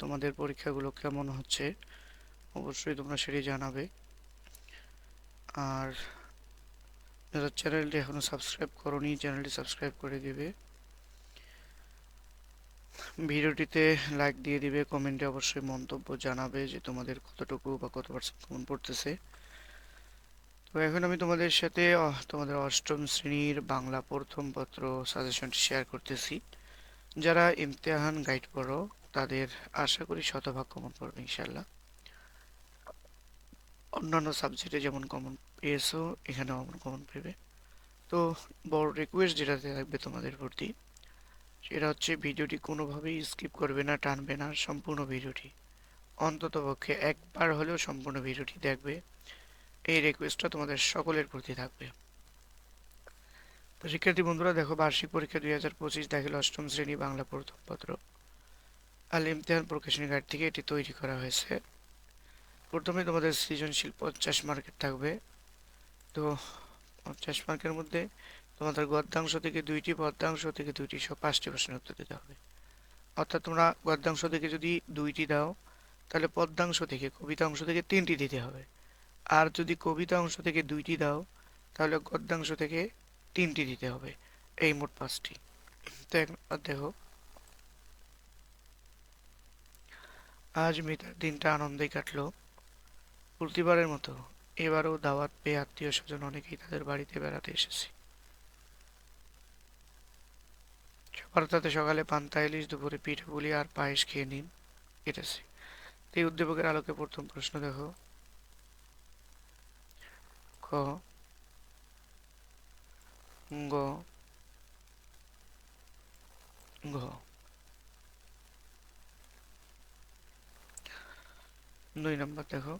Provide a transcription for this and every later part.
তোমাদের পরীক্ষাগুলো কেমন হচ্ছে, অবশ্যই তোমরা সেটি জানাবে। আর যারা চ্যানেলটি এখনও সাবস্ক্রাইব করোনি, চ্যানেলটি সাবস্ক্রাইব করে দিবে। ভিডিওটিতে লাইক দিয়ে দিবে, কমেন্টে অবশ্যই মন্তব্য জানাবে যে তোমাদের কতটুকু বা কত পার্সেন্ট কমন পড়তেছে। তো এখন আমি তোমাদের সাথে তোমাদের অষ্টম শ্রেণির বাংলা প্রথম পত্র সাজেশনটি শেয়ার করতেছি। যারা ইমতেহান গাইড পড়ো তাদের আশা করি শতভাগ কমন পড়বে ইনশাল্লাহ অন্যান্য সাবজেক্টে যেমন কমন পেয়েছ এখানেও কমন পেবে তো বড় রিকোয়েস্ট যেটাতে থাকবে তোমাদের প্রতি, সেটা হচ্ছে ভিডিওটি কোনোভাবেই স্কিপ করবে না, টানবে না, সম্পূর্ণ ভিডিওটি। অন্তত পক্ষে একবার হলেও সম্পূর্ণ ভিডিওটি দেখবে। এই রিকোয়েস্টটা তোমাদের সকলের প্রতি থাকবে। তো শিক্ষার্থী বন্ধুরা, দেখো বার্ষিক পরীক্ষা দুই হাজার পঁচিশ দাখিল অষ্টম শ্রেণি বাংলা প্রথম পত্র। আল ইমতিহান প্রকাশনী গাইড থেকে এটি তৈরি করা হয়েছে। প্রথমে তোমাদের সৃজনশীল পঞ্চাশ মার্কের থাকবে। তো পঞ্চাশ মার্কের মধ্যে তোমাদের গদ্যাংশ থেকে দুইটি, পদ্যাংশ থেকে দুইটি সব পাঁচটি প্রশ্নের উত্তর দিতে হবে। অর্থাৎ তোমরা গদ্যাংশ থেকে যদি দুইটি দাও, তাহলে পদ্যাংশ থেকে কবিতা অংশ থেকে তিনটি দিতে হবে। আর যদি কবিতা অংশ থেকে দুইটি দাও, তাহলে গদ্যাংশ থেকে তিনটি দিতে হবে। এই মোট পাঁচটি। তো একবার দেখো আজ মিতার দিনটা আনন্দেই কাটলো। প্রতিবারের মতো এবারও দাওয়াত পেয়ে আত্মীয় স্বজন অনেকেই তাদের বাড়িতে বেড়াতে এসেছে। সবার তাতে সকালে পান্তা, ইলিশ, দুপুরে পিঠে আর পায়েস খেয়ে নিন, কেটেছি। এই উদ্দীপকের আলোকে প্রথম প্রশ্ন দেখো। ক, গ, ঘ দুই নম্বর দেখো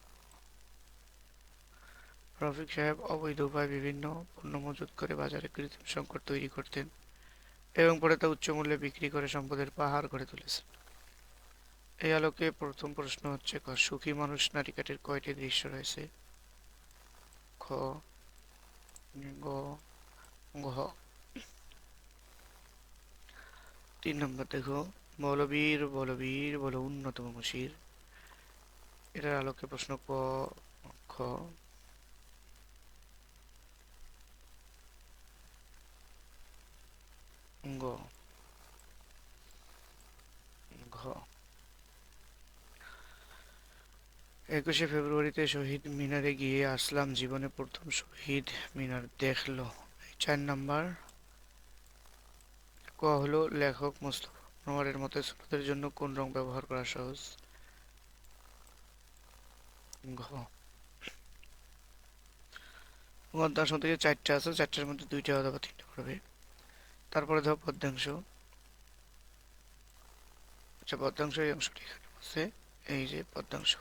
রফিক সাহেব অবৈধ উপায়ে বিভিন্ন পণ্য মজুত করে বাজারে কৃত্রিম সংকট তৈরি করতেন এবং পরে তা উচ্চ মূল্যে বিক্রি করে সম্পদের পাহাড় গড়ে তুলেছেন। এই আলোকে প্রথম প্রশ্ন হচ্ছে, ক, সুখী মানুষ নারিকাটির কয়টি দৃশ্য রয়েছে? খ, গ, ঘ। তিন নম্বর দেখো বলবীর বলবীর বল উন্নতম মশির এটার আলোকে প্রশ্ন ক খ একুশে ফেব্রুয়ারিতে শহীদ মিনারে গিয়ে আসলাম জীবনে প্রথম শহীদ মিনার দেখল। চার নাম্বার। ক হলো লেখক মোস্তফা আনোয়ারের মতে জন্য কোন রং ব্যবহার করা সহজ? ঘ গদ্যাংশ থেকে চারটা আছে, চারটার মধ্যে দুইটা অথবা তিনটা পড়বে তারপরে ধর পদ্যাংশ আচ্ছা পদ্যাংশ এই অংশটি এখানে আছে এই যে পদ্যাংশ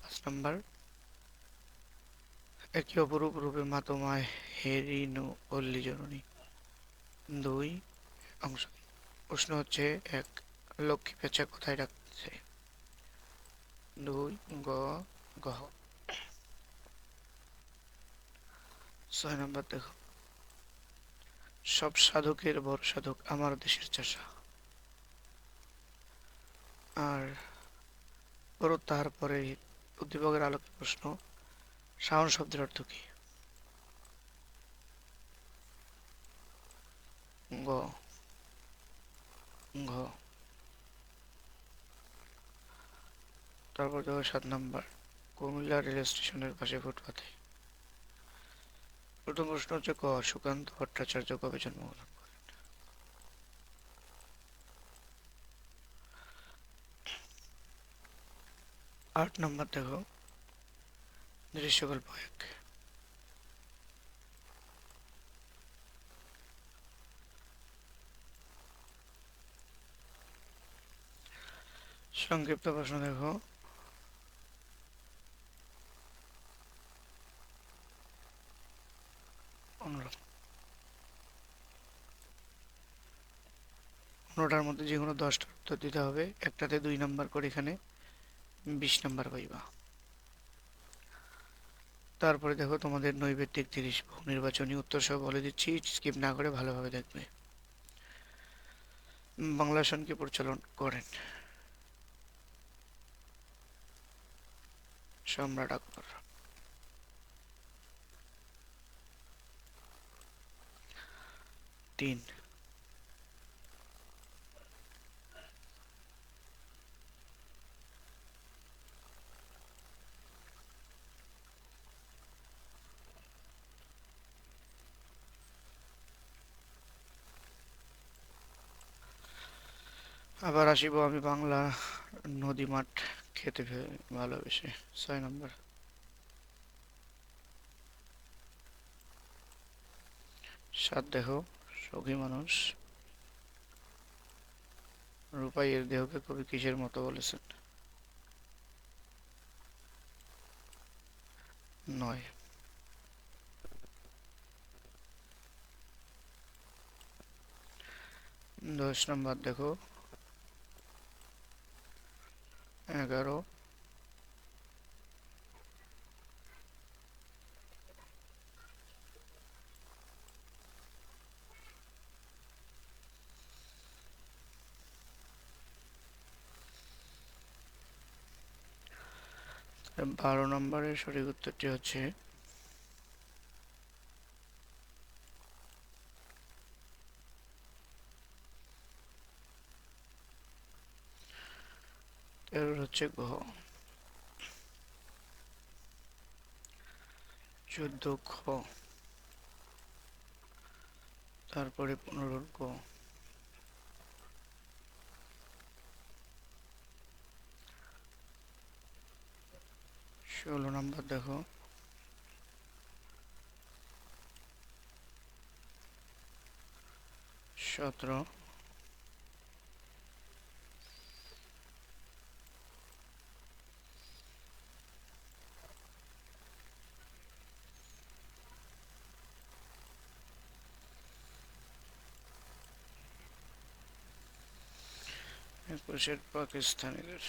পাঁচ নাম্বার। একই অপরূপ রূপে মা তোমায় হেরিনু পল্লী জননী। দুই, অংশ। প্রশ্ন হচ্ছে, এক, লক্ষ্মী পেঁচা কোথায় রাখছে? দুই, গ ছয় নম্বর দেখো। সব সাধকের বড় সাধক আমার দেশের চাষা। আর পর তারপরে উদ্দীপকের আলোকে প্রশ্ন শাওন শব্দের অর্থ কি? গ তারপর সাত নাম্বার। কুমিল্লা রেল স্টেশনের পাশে ফুটপাতে। প্রথম প্রশ্ন হচ্ছে ক, সুকান্ত ভট্টাচার্য কবে জন্মগ্রহণ করেন? আট নম্বর দেখো। দৃশ্যকল্প এক। সংক্ষিপ্ত প্রশ্ন দেখো। পনেরো পনেরোটার মধ্যে যে কোনো দশটা উত্তর দিতে হবে। একটাতে দুই নাম্বার করে এখানে বিশ নাম্বার পাইবা। তারপরে দেখো তোমাদের নৈবেদ্যিক তিরিশ বহু নির্বাচনী উত্তর সব বলে দিচ্ছি। স্কিপ না করে ভালোভাবে দেখবে। বাংলা সনকে প্রচলন করেন। সম্রাট আকবর। তিন আবার আসিব আমি বাংলা নদী মাঠ খেতে ভালোবেসে। ছয় নম্বর। সাত দেহ সখী মানুষ। রূপাই এর দেহকে কবি কিসের মতো বলেছেন? নয়। দশ নম্বর দেখো। এগারো। বারো নম্বরের সঠিক উত্তরটি হচ্ছে হচ্ছে গ্রহ চোদ্দ খ। তারপরে পনেরো গ। ষোলো নম্বর দেখো। সতেরো। একুশের পাকিস্তানিদের।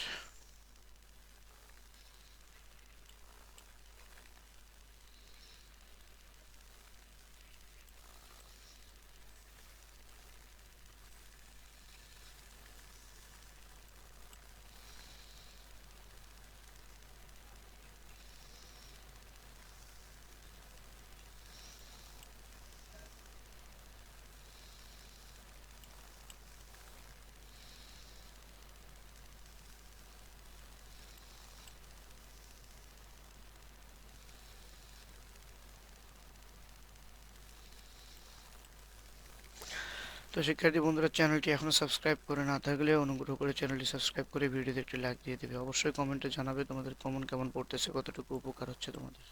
তো শিক্ষার্থী বন্ধুরা, চ্যানেলটি এখনও সাবস্ক্রাইব করে না থাকলে অনুগ্রহ করে চ্যানেলটি সাবস্ক্রাইব করে ভিডিওতে একটি লাইক দিয়ে দেবে। অবশ্যই কমেন্টে জানাবে তোমাদের কমন, কেমন পড়তেছে, কতটুকু উপকার হচ্ছে তোমাদের।